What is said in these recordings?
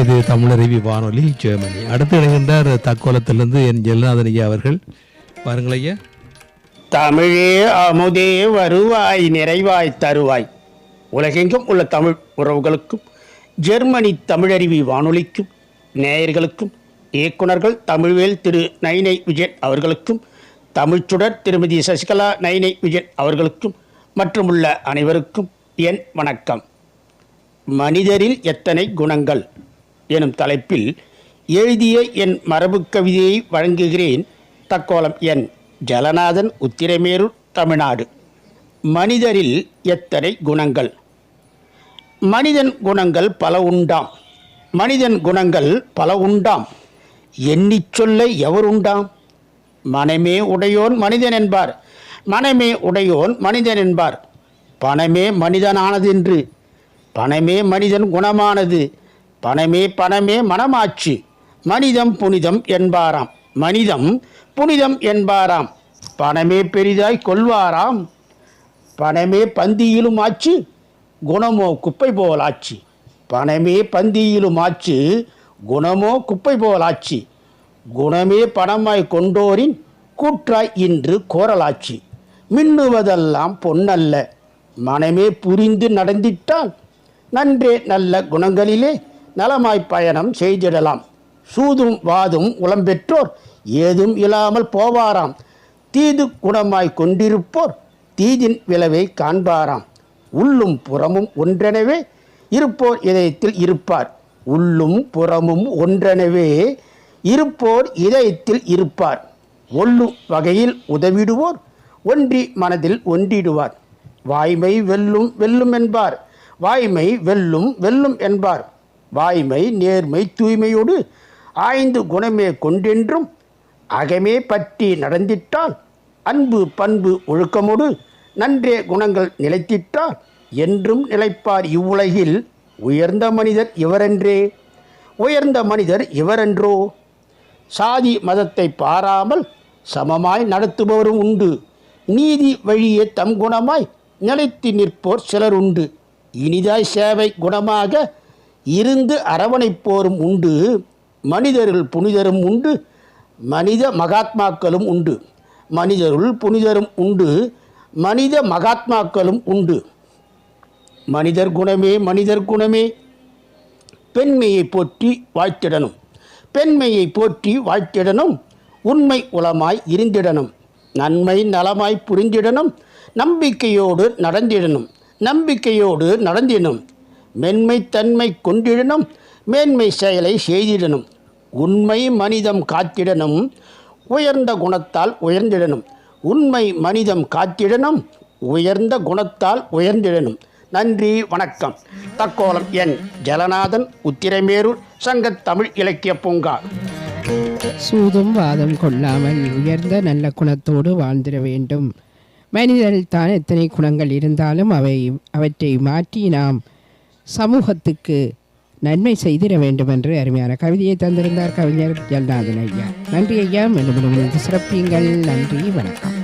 இது தமிழருவி வானொலி ஜெர்மனி. அடுத்து இணைகின்றார் தக்கோலத்திலிருந்து என் ஜெல்நாதன் ஐயா அவர்கள். பாருங்கள் ஐயா. தமிழே அமுதே வருவாய் நிறைவாய் தருவாய். உலகெங்கும் உள்ள தமிழ் உறவுகளுக்கும் ஜெர்மனி தமிழருவி வானொலிக்கும் நேயர்களுக்கும் இயக்குனர்கள் தமிழ்வேல் திரு நைனை விஜயன் அவர்களுக்கும் தமிழ்ச்சுடர் திருமதி சசிகலா நைனை விஜயன் அவர்களுக்கும் மற்றும் உள்ள அனைவருக்கும் என் வணக்கம். மனிதரில் எத்தனை குணங்கள்? எனும் தலைப்பில் எழுதிய என் மரபுக் கவிதையை வழங்குகிறேன் தக்கோலம் என் ஜலநாதன் உத்திரமேரூர் தமிழ்நாடு. மனிதரில் எத்தனை குணங்கள்? மனிதன் குணங்கள் பல உண்டாம். மனிதன் குணங்கள் பல உண்டாம். எண்ணிச் சொல்ல எவர் உண்டாம்? மனமே உடையோன் மனிதன் என்பார். மனமே உடையோன் மனிதன் என்பார். பணமே மனிதனானதென்று பணமே மனிதன் குணமானது. பணமே பணமே மனமாச்சு மனிதம் புனிதம் என்பாராம். மனிதம் புனிதம் என்பாராம். பணமே பெரிதாய் கொள்வாராம். பணமே பந்தியிலும் ஆச்சு குணமோ குப்பை போலாச்சு பணமே பந்தியிலும் ஆச்சு குணமோ குப்பை போலாச்சு குணமே பணமாய் கொண்டோரின் கூற்றாய் இன்று கோரலாச்சு மின்னுவதெல்லாம் பொன்னல்ல. மனமே புரிந்து நடந்திட்டால் நன்றே நல்ல குணங்களிலே நலமாய் பயணம் செய்திடலாம். சூதும் வாதும் உளம்பெற்றோர் ஏதும் இல்லாமல் போவாராம். தீது குணமாய் கொண்டிருப்போர் தீதின் விளைவை காண்பாராம். உள்ளும் புறமும் ஒன்றெனவே இருப்போர் இதயத்தில் இருப்பார். உள்ளும் புறமும் ஒன்றெனவே இருப்போர் இதயத்தில் இருப்பார். ஒல்லும் வகையில் உதவிடுவோர் ஒன்றி மனதில் ஒன்றிடுவார். வாய்மை வெல்லும் வெல்லும் என்பார் வாய்மை வெல்லும் வெல்லும் என்பார். வாய்மை நேர்மை தூய்மையோடு ஆய்ந்து குணமே கொண்டென்றும் அகமே பற்றி நடந்திட்டால் அன்பு பண்பு ஒழுக்கமோடு நன்றே குணங்கள் நிலைத்திட்டால் என்றும் நிலைப்பார் இவ்வுலகில் உயர்ந்த மனிதர் இவரென்றே. உயர்ந்த மனிதர் இவரென்றோ? சாதி மதத்தை பாராமல் சமமாய் நடத்துபவரும் உண்டு. நீதி வழியே தம் குணமாய் நிலைத்து நிற்போர் சிலர் உண்டு. இனிதாய் சேவை குணமாக இருந்து அரவணைப்போரும் உண்டு மனிதர்கள் புனிதரும் உண்டு மனித மகாத்மாக்களும் உண்டு. மனிதருள் புனிதரும் உண்டு மனித மகாத்மாக்களும் உண்டு. மனிதர் குணமே மனிதர் குணமே. பெண்மையை போற்றி வாழ்த்திடணும். பெண்மையை போற்றி வாழ்த்திடணும். உண்மை உளமாய் இருந்திடணும். நன்மை நலமாய் புரிந்திடணும். நம்பிக்கையோடு நடந்திடணும். நம்பிக்கையோடு நடந்திடணும். மென்மைத்தன்மை கொண்டிடனும் கொண்டிடணும் மேன்மை செயலை செய்திடணும் உண்மை மனிதம் காத்திடணும் உயர்ந்த குணத்தால் உயர்ந்திடணும் உண்மை மனிதம் காத்திடணும் உயர்ந்த குணத்தால் உயர்ந்திடணும். நன்றி வணக்கம். தக்கோலம் என் ஜலநாதன் உத்திரமேரூர் சங்கத் தமிழ் இலக்கிய பூங்கா. சூதும் வாதம் கொள்ளாமல் உயர்ந்த நல்ல குணத்தோடு வாழ்ந்திட வேண்டும். மனிதரில் தான் எத்தனை குணங்கள் இருந்தாலும் அவை அவற்றை மாற்றி நாம் சமூகத்துக்கு நன்மை செய்திட வேண்டும் என்று அருமையான கவிதையை தந்திருந்தார் கவிஞர் ஜல்நாதன் ஐயா. நன்றி ஐயா. மீண்டும் சிறப்பியுங்கள். நன்றி. வணக்கம்.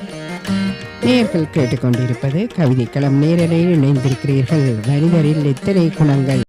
நேர்கள் கேட்டுக்கொண்டிருப்பது கவிதைக்களம். நேரலையில் இணைந்திருக்கிறீர்கள். மனிதரில் எத்தனை குணங்கள்?